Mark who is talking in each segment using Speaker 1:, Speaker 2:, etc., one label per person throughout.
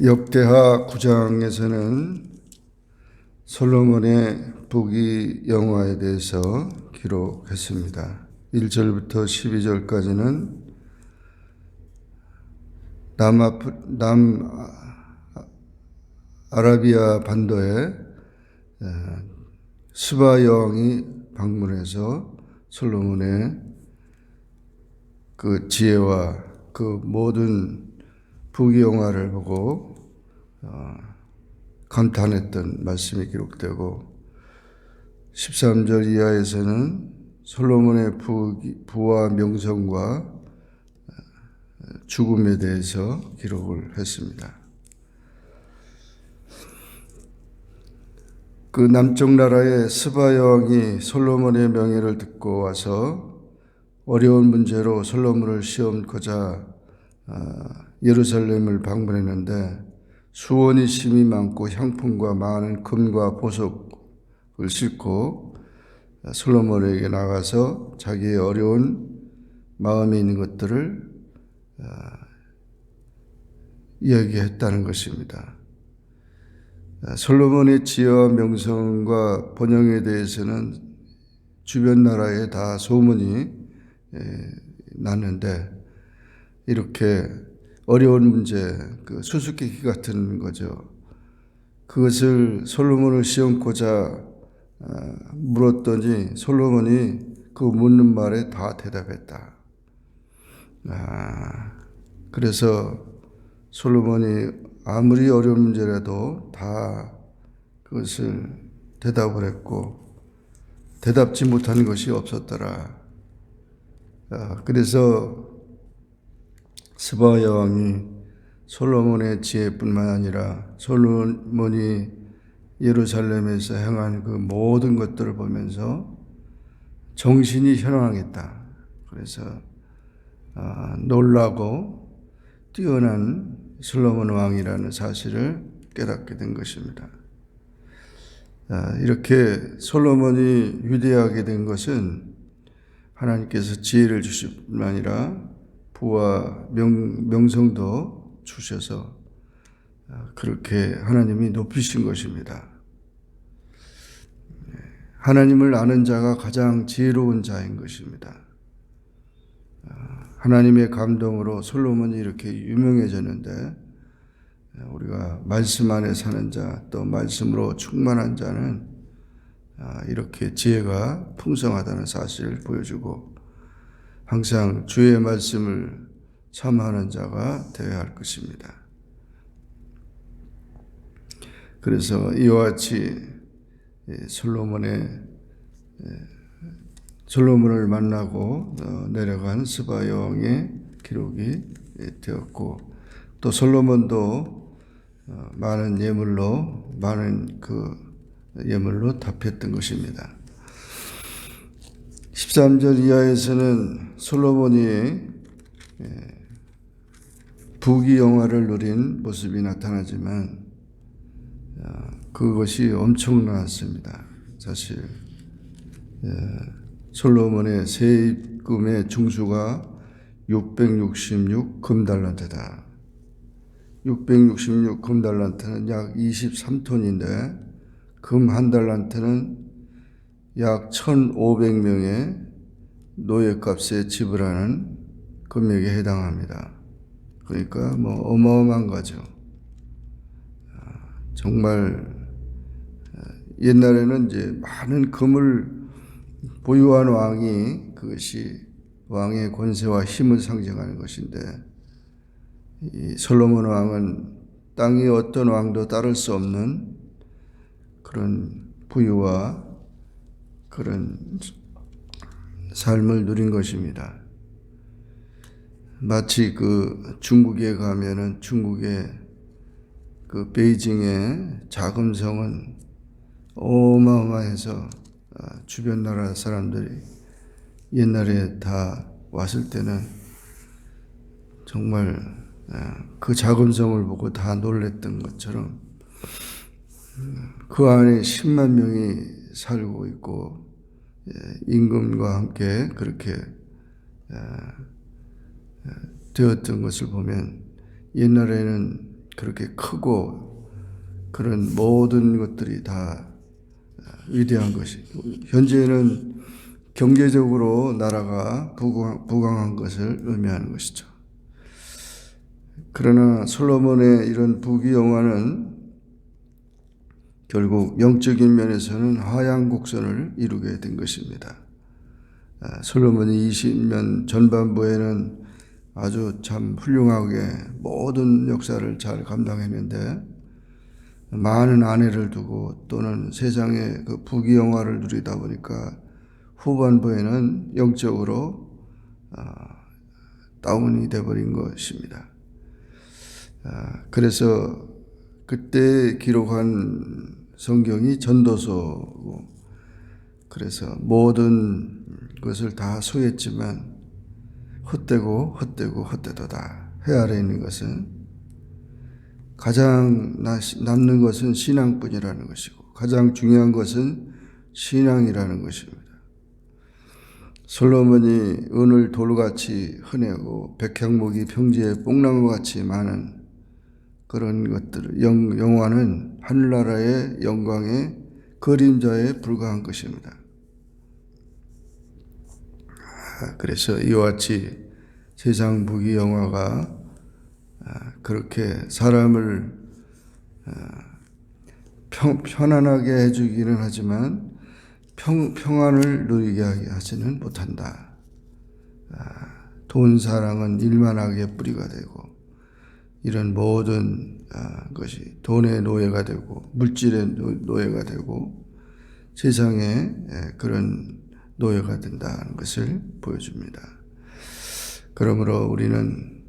Speaker 1: 역대하 9장에서는 솔로몬의 부귀 영화에 대해서 기록했습니다. 1절부터 12절까지는 남아프, 남 아라비아 반도에 스바 여왕이 방문해서 솔로몬의 그 지혜와 그 모든 부귀 영화를 보고 어, 감탄했던 말씀이 기록되고 13절 이하에서는 솔로몬의 부, 부와 명성과 어, 죽음에 대해서 기록을 했습니다. 그 남쪽 나라의 스바 여왕이 솔로몬의 명예를 듣고 와서 어려운 문제로 솔로몬을 시험코자 예루살렘을 방문했는데 수원이 심이 많고 향품과 많은 금과 보석을 싣고 솔로몬에게 나가서 자기의 어려운 마음에 있는 것들을 이야기했다는 것입니다. 솔로몬의 지혜와 명성과 번영에 대해서는 주변 나라에 다 소문이 났는데 이렇게 어려운 문제, 그 수수께끼 같은 거죠. 그것을 솔로몬을 시험코자 물었더니 솔로몬이 그 묻는 말에 다 대답했다. 아, 그래서 솔로몬이 아무리 어려운 문제라도 다 그것을 대답을 했고 대답지 못한 것이 없었더라. 아, 그래서 스바 여왕이 솔로몬의 지혜뿐만 아니라 솔로몬이 예루살렘에서 행한 그 모든 것들을 보면서 정신이 현황했다. 그래서 아, 놀라고 뛰어난 솔로몬 왕이라는 사실을 깨닫게 된 것입니다. 아, 이렇게 솔로몬이 위대하게 된 것은 하나님께서 지혜를 주실 뿐만 아니라 부와 명, 명성도 주셔서 아, 그렇게 하나님이 높이신 것입니다. 하나님을 아는 자가 가장 지혜로운 자인 것입니다. 아, 하나님의 감동으로 솔로몬이 이렇게 유명해졌는데 우리가 말씀 안에 사는 자, 또 말씀으로 충만한 자는 아, 이렇게 지혜가 풍성하다는 사실을 보여주고 항상 주의 말씀을 참하는 자가 되어야 할 것입니다. 그래서 이와 같이 솔로몬의 솔로몬을 만나고 어, 내려간 스바 여왕의 기록이 되었고 또 솔로몬도 어, 많은 예물로 많은 그 예물로 답했던 것입니다. 13절 이하에서는 솔로몬이 예, 부귀 영화를 누린 모습이 나타나지만 어, 그것이 엄청났습니다. 사실 예, 솔로몬의 세입금의 중수가 666 금달란트다. 666 금달란트는 약 23톤인데 금 한 달란트는 약 1,500명의 노예값에 지불하는 금액에 해당합니다. 그러니까 뭐 어마어마한 거죠. 아, 정말 아, 옛날에는 이제 많은 금을 보유한 왕이 그것이 왕의 권세와 힘을 상징하는 것인데 이 솔로몬 왕은 땅의 어떤 왕도 따를 수 없는 그런 부유와 그런 삶을 누린 것입니다. 마치 그 중국에 가면은 중국의 그 베이징의 자금성은 어마어마해서 아, 주변 나라 사람들이 옛날에 다 왔을 때는 정말 아, 그 자금성을 보고 다 놀랬던 것처럼 그 안에 10만 명이 살고 있고 예, 임금과 함께 그렇게 아, 되었던 것을 보면 옛날에는 그렇게 크고 그런 모든 것들이 다 위대한 것이 현재는 경제적으로 나라가 부강, 부강한 것을 의미하는 것이죠. 그러나 솔로몬의 이런 부귀영화는 결국 영적인 면에서는 하향 곡선을 이루게 된 것입니다. 아, 솔로몬이 20년 전반부에는 아주 참 훌륭하게 모든 역사를 잘 감당했는데 많은 아내를 두고 또는 세상의 그 부귀영화를 누리다 보니까 후반부에는 영적으로 아, 다운이 돼버린 것입니다. 아, 그래서 그때 기록한 성경이 전도서고 그래서 모든 것을 다 소했지만 헛되고 헛되고 헛되도다. 해 아래 있는 것은 가장 남는 것은 신앙뿐이라는 것이고 가장 중요한 것은 신앙이라는 것입니다. 솔로몬이 은을 돌같이 흔하고 백향목이 평지에 뽕나무 같이 많은 그런 것들, 영, 영화는 하늘나라의 영광의 그림자에 불과한 것입니다. 아, 그래서 이와 같이 세상 부귀 영화가 아, 그렇게 사람을 아, 평, 편안하게 해주기는 하지만 평, 평안을 누리게 하지는 못한다. 돈 사랑은 일만하게 뿌리가 되고 이런 모든 것이 돈의 노예가 되고 물질의 노예가 되고 세상의 그런 노예가 된다는 것을 보여줍니다. 그러므로 우리는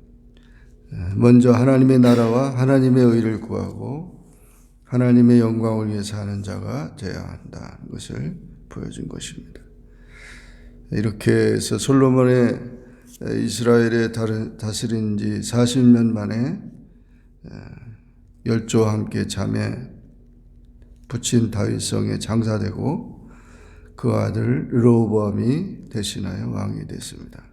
Speaker 1: 먼저 하나님의 나라와 하나님의 의를 구하고 하나님의 영광을 위해 사는 자가 되어야 한다는 것을 보여준 것입니다. 이렇게 해서 솔로몬의 이스라엘에 다스린 지 40년 만에 열조와 함께 잠에 붙인 다윗성에 장사되고 그 아들 르호보암이 대신하여 왕이 됐습니다.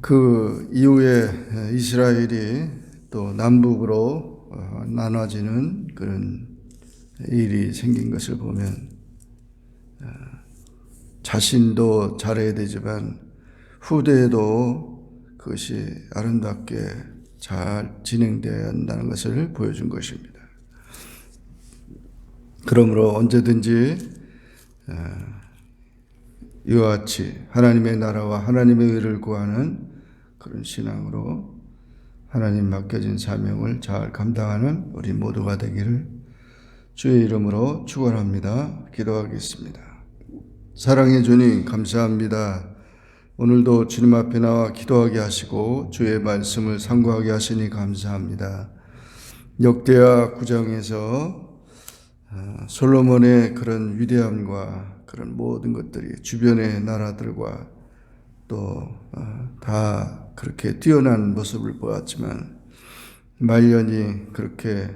Speaker 1: 그 이후에 이스라엘이 또 남북으로 어, 나눠지는 그런 일이 생긴 것을 보면 자신도 잘해야 되지만 후대에도 그것이 아름답게 잘 진행되어야 한다는 것을 보여준 것입니다. 그러므로 언제든지 어, 이와 같이 하나님의 나라와 하나님의 의를 구하는 그런 신앙으로 하나님 맡겨진 사명을 잘 감당하는 우리 모두가 되기를 주의 이름으로 축원합니다. 기도하겠습니다. 사랑해 주님 감사합니다. 오늘도 주님 앞에 나와 기도하게 하시고 주의 말씀을 상고하게 하시니 감사합니다. 역대하 9장에서 아, 솔로몬의 그런 위대함과 그런 모든 것들이 주변의 나라들과 또다 아, 그렇게 뛰어난 모습을 보았지만 말년이 그렇게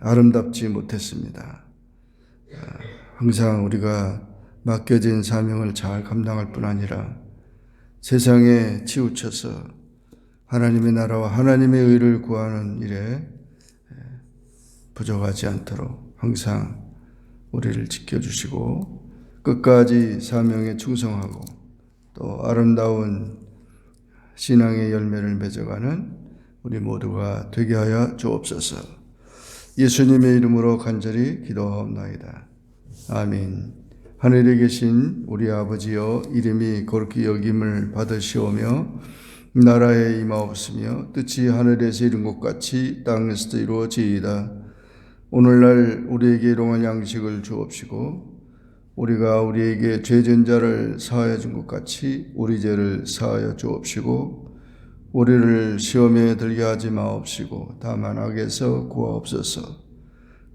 Speaker 1: 아름답지 못했습니다. 아, 항상 우리가 맡겨진 사명을 잘 감당할 뿐 아니라 세상에 치우쳐서 하나님의 나라와 하나님의 의를 구하는 일에 부족하지 않도록 항상 우리를 지켜주시고 끝까지 사명에 충성하고 또 아름다운 신앙의 열매를 맺어가는 우리 모두가 되게 하여 주옵소서. 예수님의 이름으로 간절히 기도하옵나이다. 아멘. 하늘에 계신 우리 아버지여 이름이 거룩히 여김을 받으시오며 나라에 임하옵으며 뜻이 하늘에서 이룬 것 같이 땅에서도 이루어지이다. 오늘날 우리에게 일용할 양식을 주옵시고 우리가 우리에게 죄진 자를 사하여 준 것 같이 우리 죄를 사하여 주옵시고 우리를 시험에 들게 하지 마옵시고 다만 악에서 구하옵소서.